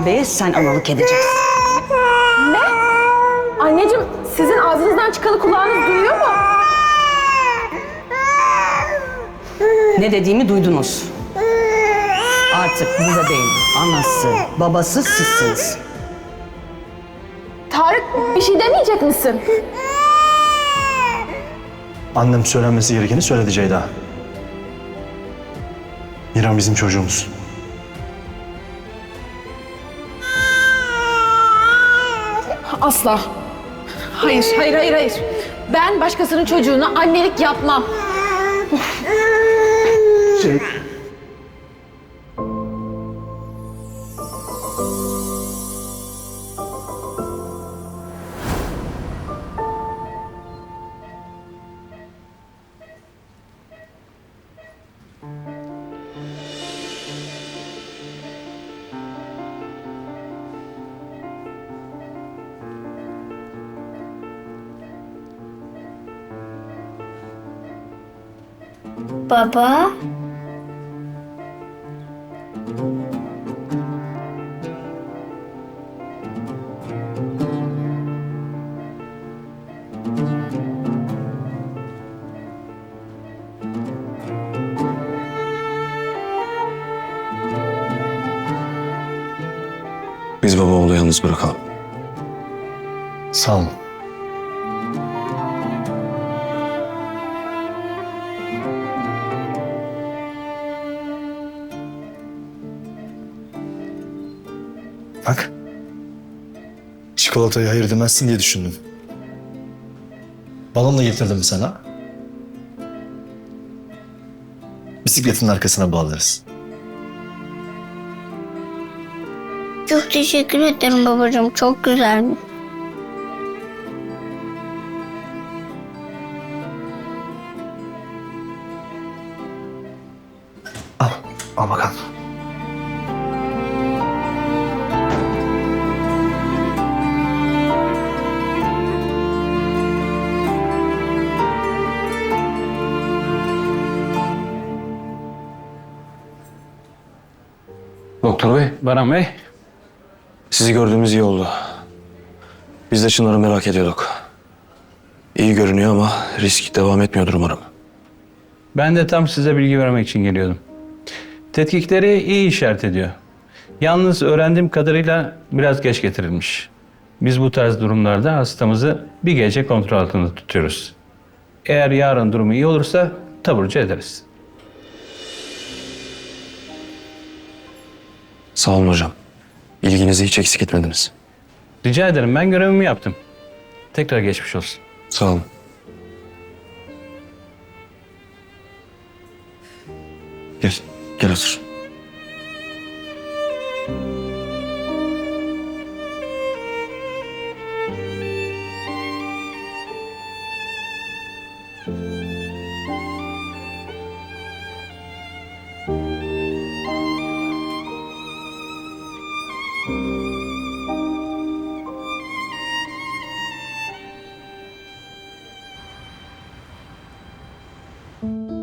bebeğe sen analık edeceksin. Ne? Anneciğim sizin ağzınızdan çıkanı kulağınız duyuyor mu? Ne dediğimi duydunuz. Artık bu bebeğin anası, babası sizsiniz. Tarık bir şey demeyecek misin? Annem söylenmesi gerekeni söyledi Ceyda. Miran bizim çocuğumuz. Asla. Hayır, hayır, hayır, hayır. Ben başkasının çocuğuna annelik yapmam. Baba. Biz baba oğlu yalnız bırakalım. Sağ olun. Çikolatayı hayır demezsin diye düşündüm. Balonla getirdim sana. Bisikletin arkasına bağlarız. Çok teşekkür ederim babacığım. Çok güzelmiş. Al, al bakalım. Doktor bey, Baran Bey, sizi gördüğümüz iyi oldu. Biz de Çınar'ı merak ediyorduk. İyi görünüyor ama risk devam etmiyordur umarım. ben de tam size bilgi vermek için geliyordum. Tetkikleri iyi işaret ediyor. Yalnız öğrendiğim kadarıyla biraz geç getirilmiş. Biz bu tarz durumlarda hastamızı bir gece kontrol altında tutuyoruz. Eğer yarın durumu iyi olursa taburcu ederiz. Sağ olun hocam. İlginizi hiç eksik etmediniz. Rica ederim ben görevimi yaptım. Tekrar geçmiş olsun. Sağ olun. Gel, gel otur. 了。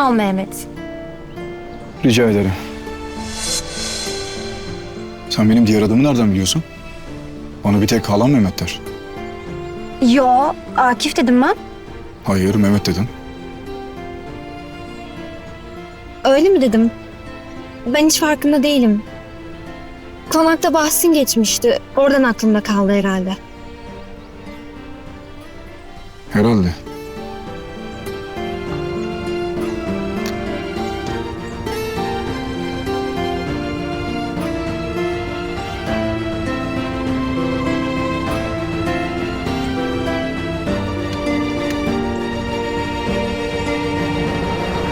Sağ ol Mehmet. Rica ederim. Sen benim diğer adımı nereden biliyorsun? Bana bir tek halam Mehmet der. Yo, Akif dedim ben. Hayır Mehmet dedin. Öyle mi dedim? Ben hiç farkında değilim. Konakta bahsin geçmişti. Oradan aklımda kaldı herhalde. Herhalde.